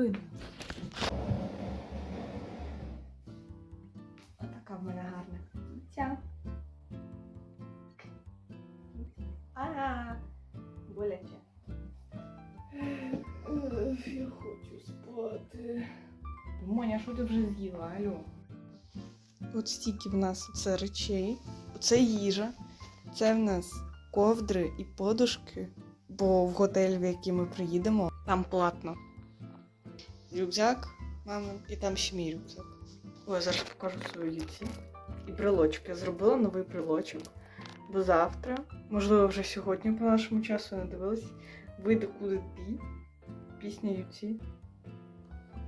видно. Отака в мене гарна. Ця. Ага. Боляче. Я хочу спати. Моня, що ти вже з'їла, алло? От стільки в нас це речей, це їжа, це в нас ковдри і подушки, бо в готель, в який ми приїдемо, там платно. Рюкзак, мама, і там ще мій рюкзак. Ой, я зараз покажу свою юці. І брелочок. Я зробила новий брелочок. Бо завтра, можливо, вже сьогодні по нашому часу не дивилась, вийде куди ти. Пісня юці.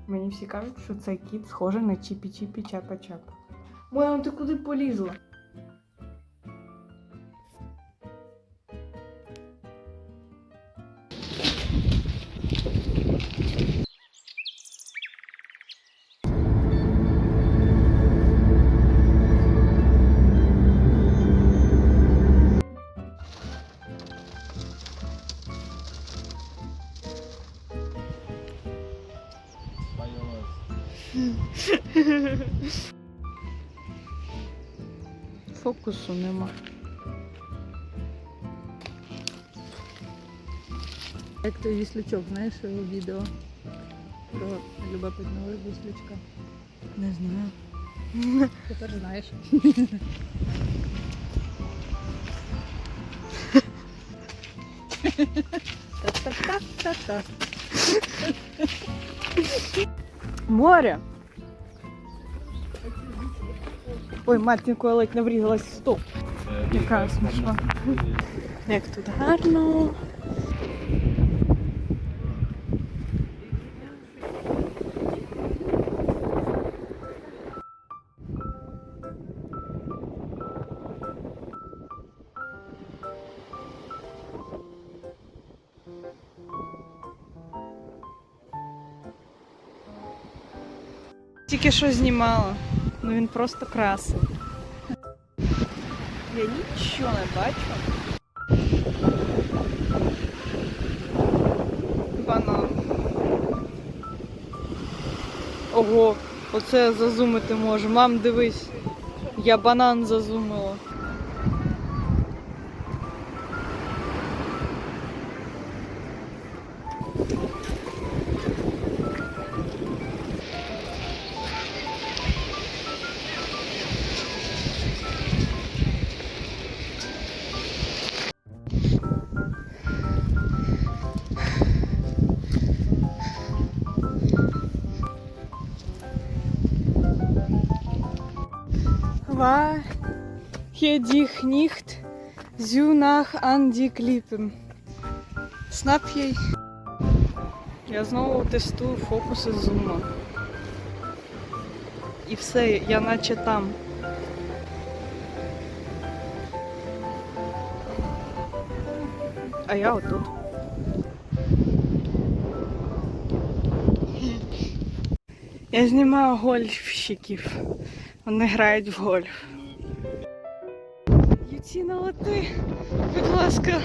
Мені всі кажуть, що цей кіт схожий на чіпі-чіпі чапа-чапа. Моя, ти куди полізла? Фокусу нема. Як той віслючок, знаєш, у відео про любопитного віслючка. Не знаю. Тепер знаєш. Та-та-та-та-та. Море! Ой, матінко, я ледь не врізалась в стоп. Яка смішна. Як тут гарно. Тільки що знімала. Ну він просто красий. Я нічого не бачу. Банан. Ого, оце я зазумити можу. Мам, дивись. Я банан зазумила. Hier dich nicht so nach an die Klippen. Snap їй. Я знову тестую фокуси зума. І все, я наче там. А я отут. Я знімаю гольфщиків. Вони грають в гольф. Юці на лати, будь ласка.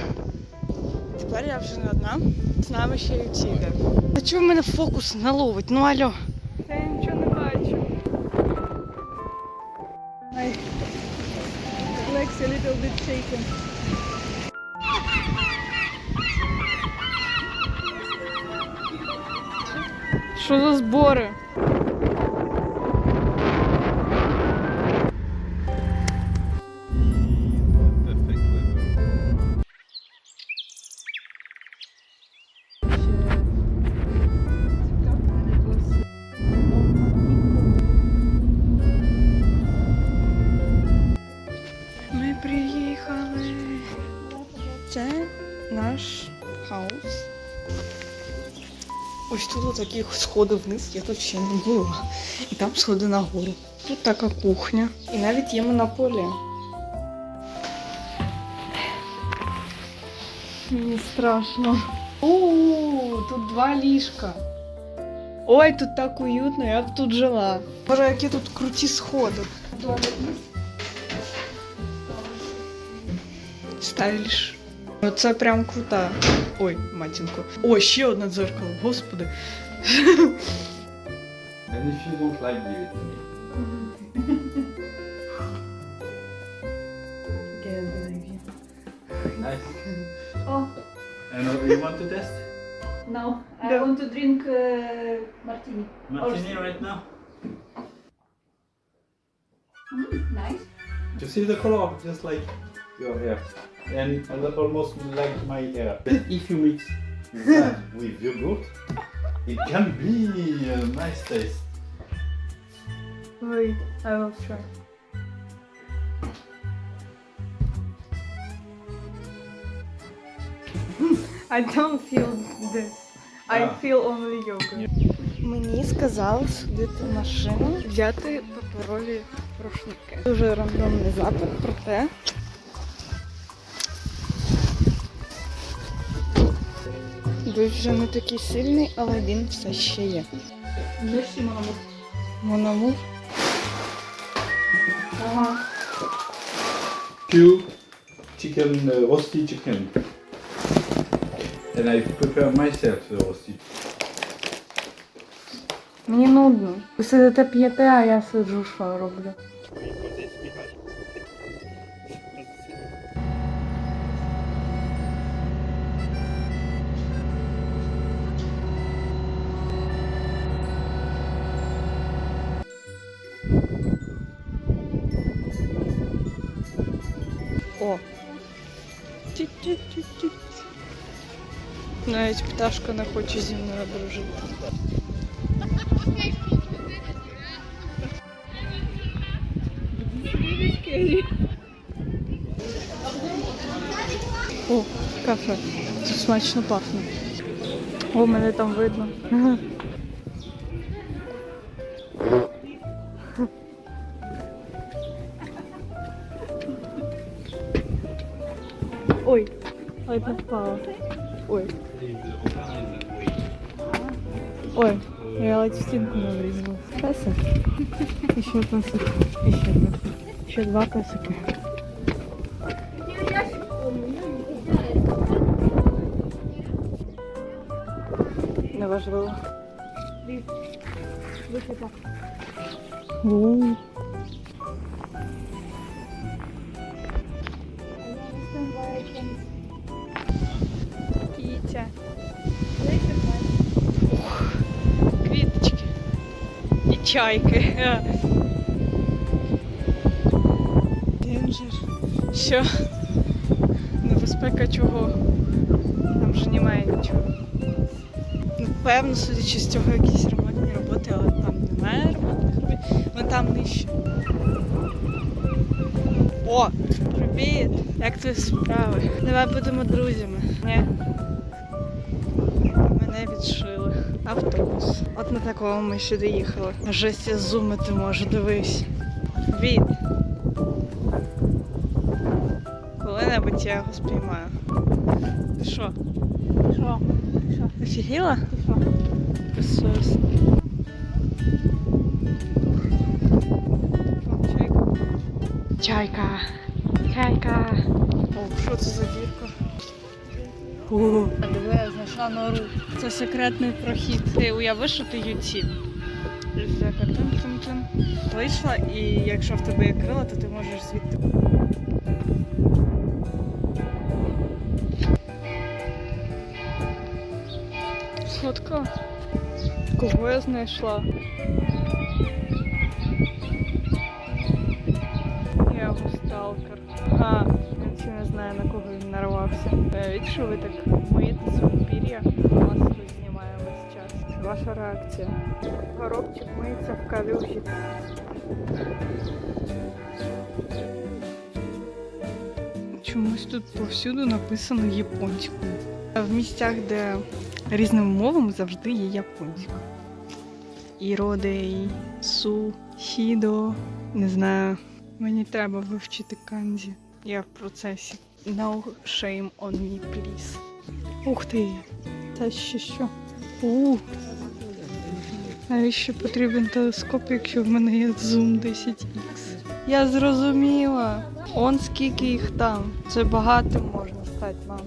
Тепер я вже не одна. З нами ще Юці йде. А чого в мене фокус не ловить? Ну алло. Я нічого не бачу. My legs a little bit shaken. Що за збори? тут такі сходи вниз, я тут ще не була. І там сходи нагору. Тут така кухня. І навіть є монополія. Мені страшно. У, тут два ліжка. Ой, тут так уютно, я б тут жила. Боже, які тут круті сходи. Стайліш. Оце прям крута. Ой, матінко. О, ще одне дзеркало, господи. And if you don't like, give it to me. Nice. Oh, And uh, you want to test? no. I No. want to drink uh, martini. Martini right now. Mm, nice. You see the color, just like your hair, and, and almost like my hair. But if you mix that with yogurt, it can be a nice taste. Wait, I will try. I don't feel this. I Ah. feel only yogurt. Мені сказали судити машину, взяти паперові рушники. Дуже рандомний запит, проте. Дощ вже не такий сильний, але він все ще є. Дощі мамо. Мономув. Ага. Two chicken, uh, roasted chicken. And I prepare myself the roasted. Мені нудно. Ви сидите п'єте, а я сиджу, що роблю. Навіть пташка не хоче зі мною. О, кафе. Тут смачно пахне. О, мене там видно. Ой, ой, попала. Ой. Ой, я ледь в стінку не врізала. Песик. І ще песик. І ще два. Ще два песики. Неважливо. Ух, Квіточки. І чайки. Денджер. Що? Небезпека чого? Там вже немає нічого. Ну, певно, судячи з цього, якісь ремонтні роботи, але там немає ремонтних робіт. Вон там нижче. О, привіт! Як твої справи? Давай будемо друзями. Ні. Мене відшили. Автобус. От на такому ми сюди їхали. Жесть, я зумити можу, дивись. Від. Коли-небудь я його спіймаю. Ти що? Що? Що? Офігіла? Ти що? Чайка. Чайка. Чайка. О, що це за дірка? О, диви, я знайшла нору. це секретний прохід. Ти уяви, що ти ютіль. Вийшла, і якщо в тебе є крила, то ти можеш звідти. Сладка. Кого я знайшла? Я його сталкер. А, знає на кого він нарвався. Уявіть, що ви так миєте свої пір'я, вас тут знімає весь час. Ваша реакція. Горобчик миється в калюжі. Чомусь тут повсюду написано японською. В місцях, де різними мовами завжди є японська. Іродей, су, хідо. Не знаю. Мені треба вивчити канзі. Я в процесі. No shame on me, please. Ух ти! Та ще що? У. Навіщо потрібен телескоп, якщо в мене є Zoom 10X? Я зрозуміла. Он скільки їх там. Це багато можна стати, мам.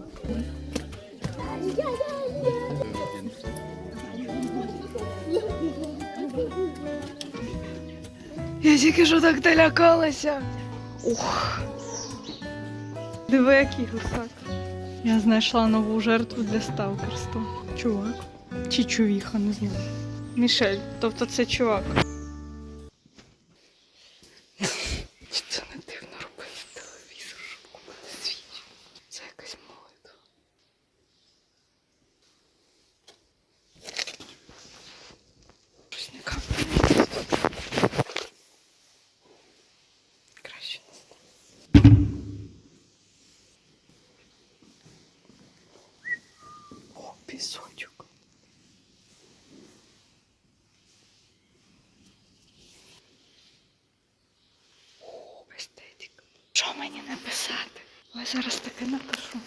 Я тільки що так налякалася. Ух. Диви, який гусак. Я знайшла нову жертву для сталкерства. Чувак. Чи чувіха, не знаю. Мішель, тобто це чувак. Чи це не дивно робити телевізор, щоб купити свіч? Це якась молитва. Щось не капає. Краще не знаю. О, пісочок. О, естетик. Що мені написати? Ой, зараз таке напишу.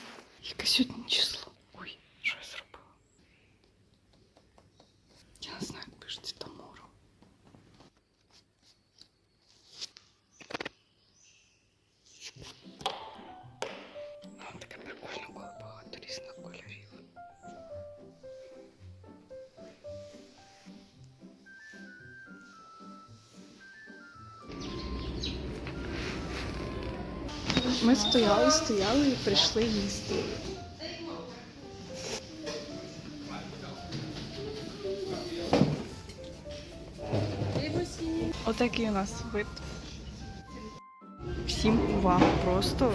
Якесь одне число? Стояли, стояли і прийшли їсти. Отакий у нас вид. Всім увага, просто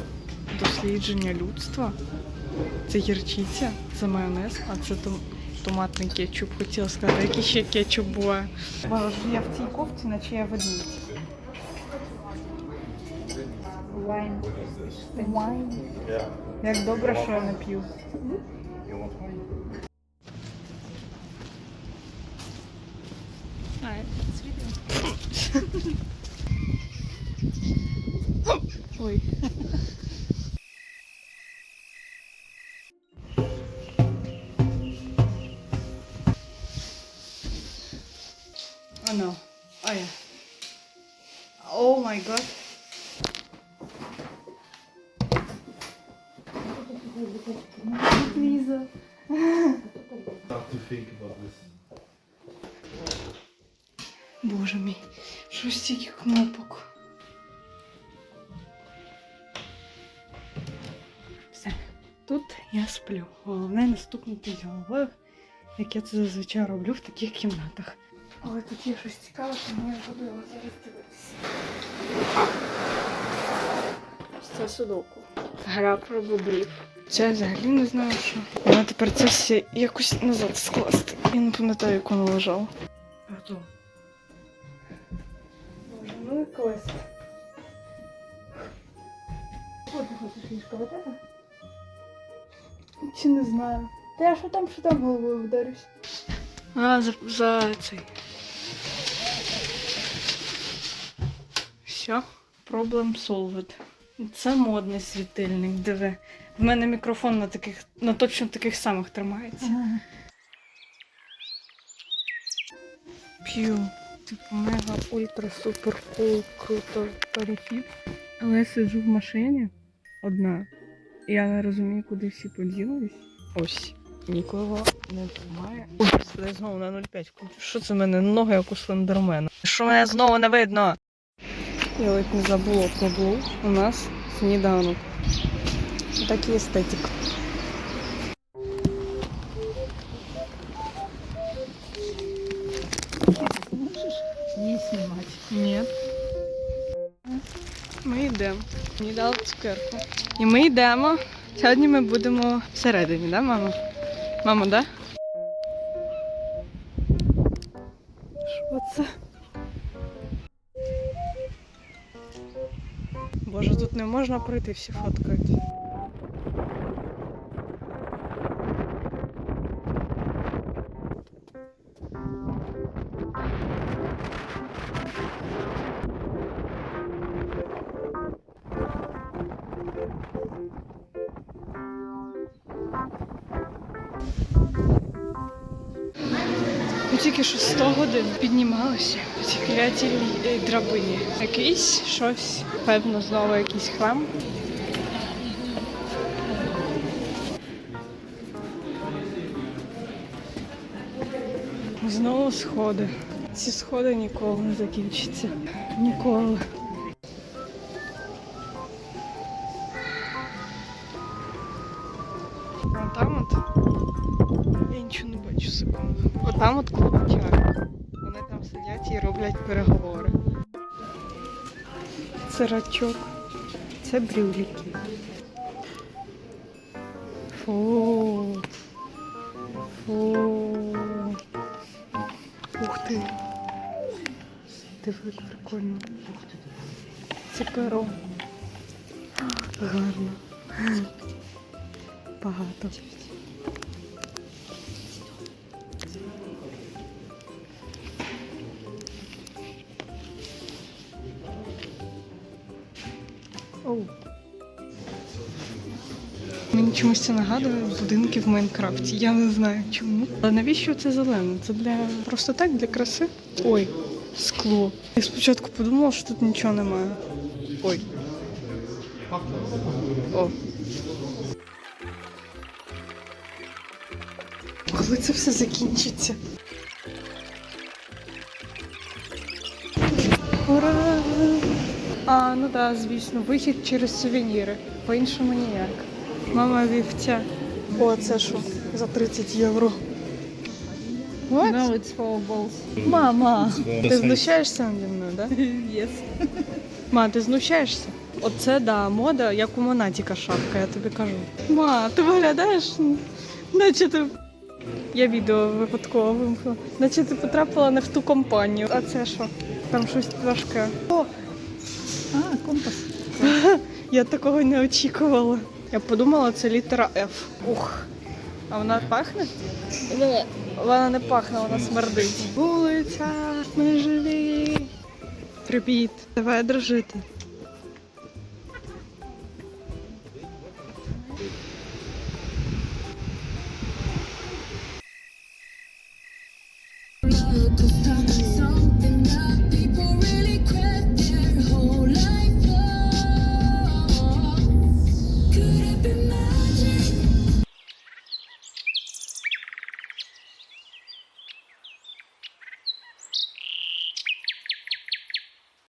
дослідження людства. Це гірчиця, це майонез, а це том- томатний кетчуп. Хотіла сказати, який ще кетчуп буває. Я в цій кофті, наче я ведмідь. Вайн. Вайн. Yeah. Як добре, що я не п'ю. You want one? Ой. Що стільки кнопок. Все. Тут я сплю. Головне не стукнути з головою, як я це зазвичай роблю в таких кімнатах. Але тут є щось цікаве, тому я буду його зараз дивитися. Це судоку. Гра про бобрів. Це я взагалі не знаю, що. Вона тепер це все якось назад скласти. Я не пам'ятаю, як воно лежало. Готово. Боже, ну и квест. Що ти хочеш ліжко вот это? Чи не знаю. Та я що там, що там головою вдарюсь. А, за, за цей. Все, problem solved. Це модний світильник, диви. В мене мікрофон на таких, на точно таких самих тримається. П'ю. Типу мега ультра супер кул, круто перехід. Але я сиджу в машині одна. І я не розумію, куди всі поділились. Ось. Нікого не тримає. Ой, господи, знову на 0,5 включу. Що це в мене ноги як у слендермена? Що мене знову не видно? Я ледь не забула про. У нас сніданок. Такий естетик. Мені дали цукерку. І ми йдемо. Сьогодні ми будемо всередині, да, мамо? Мамо, да? Що це? Боже, тут не можна пройти, всі фоткають. 100 годин піднімалися по цій клятій е, драбині. Якийсь щось, певно, знову якийсь хлам. Знову сходи. Ці сходи ніколи не закінчаться. Ніколи. Це рачок. Це брюліки. Фу. Фу. Ух ти. Диви, прикольно. Цікаво. Гарно. Багато. Мені чомусь це нагадує будинки в Майнкрафті. Я не знаю чому. Але навіщо це зелене? Це для просто так, для краси? Ой, скло. Я спочатку подумала, що тут нічого немає. Ой. О. Коли це все закінчиться? Ура! А, ну так, да, звісно, вихід через сувеніри. По-іншому ніяк. Мама вівця. О, це що? За 30 євро. What? No, it's for balls. Мама, ти знущаєшся наді мною, да? yes. Ма, ти знущаєшся? Оце да, мода, як у Монатіка шапка, я тобі кажу. Ма, ти виглядаєш, наче ти. Я відео випадково вимкнула. Наче ти потрапила не в ту компанію. А це що? Там щось важке. О, А, компас. я такого не очікувала. Я подумала, це літера F. Ух. А вона пахне? Ні. Вона не пахне, вона смердить. Вулиця, ми живі. Привіт. Давай дружити.